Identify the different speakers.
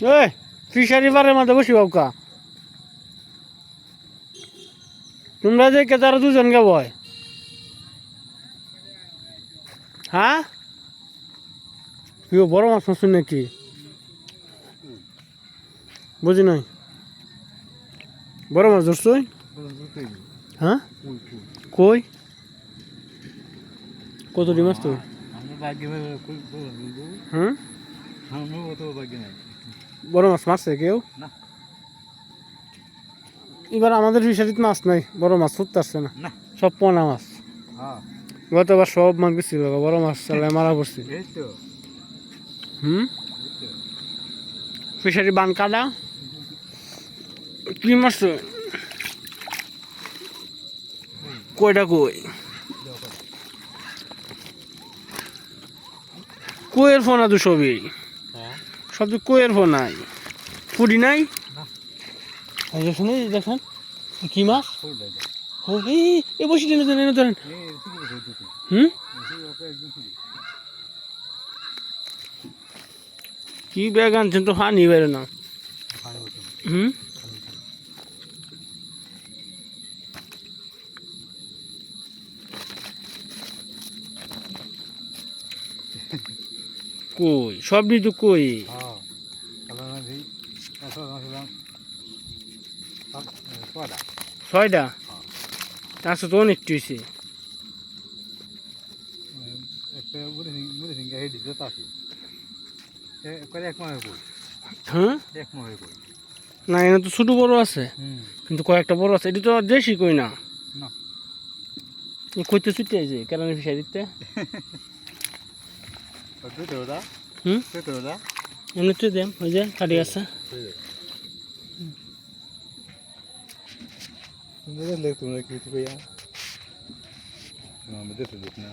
Speaker 1: এই ফিশারি বারের মাঝে বসি বাবকা। তোমরা যে কে তারা দুজন গে বয় হ্যাঁ? বড় মাছ মাছ নাকি? বুঝি নাই। বড় মাছ ধরছই হ্যাঁ? কই? কত ডিম মাছ তো হ্যাঁ? বড় মাছ মারছে কেউ? এবার আমাদের ফিশারিতে মাছ নাই বড় মাছ ফুটতে আসছে না। সব পোনা মাছ। গতবার সব মাছ বেশি বড় মাছ চালায় মারা পড়ছে। হুম? ফিশারি বান কাটা। কি মাছ? কয়টা কই? কইয়ের ফোন তো সবই। সব তো কইয়ের ফোন নাই। ফুটি নাই? যে দেখেন কি মাছ? এ বসি টেনে ধরেন এনে ধরেন হুম? কি ব্যাগ আনছেন তো হানি বেরো না। হুম? কই? সব তো কই? ছয়টা? তারশো তো অনেক টুইছে। হ্যাঁ? না এখানে তো ছোট বড় আছে। কিন্তু কয়েকটা বড় আছে। এটা তো দেশি কই না? কইতে ছুটে আছে কেরানি ফিশারিতে হুম? এমনি তুই দেম ওই যে কাটি আছে।
Speaker 2: তোমরা কিছু ভাইয়া আমাদের তো না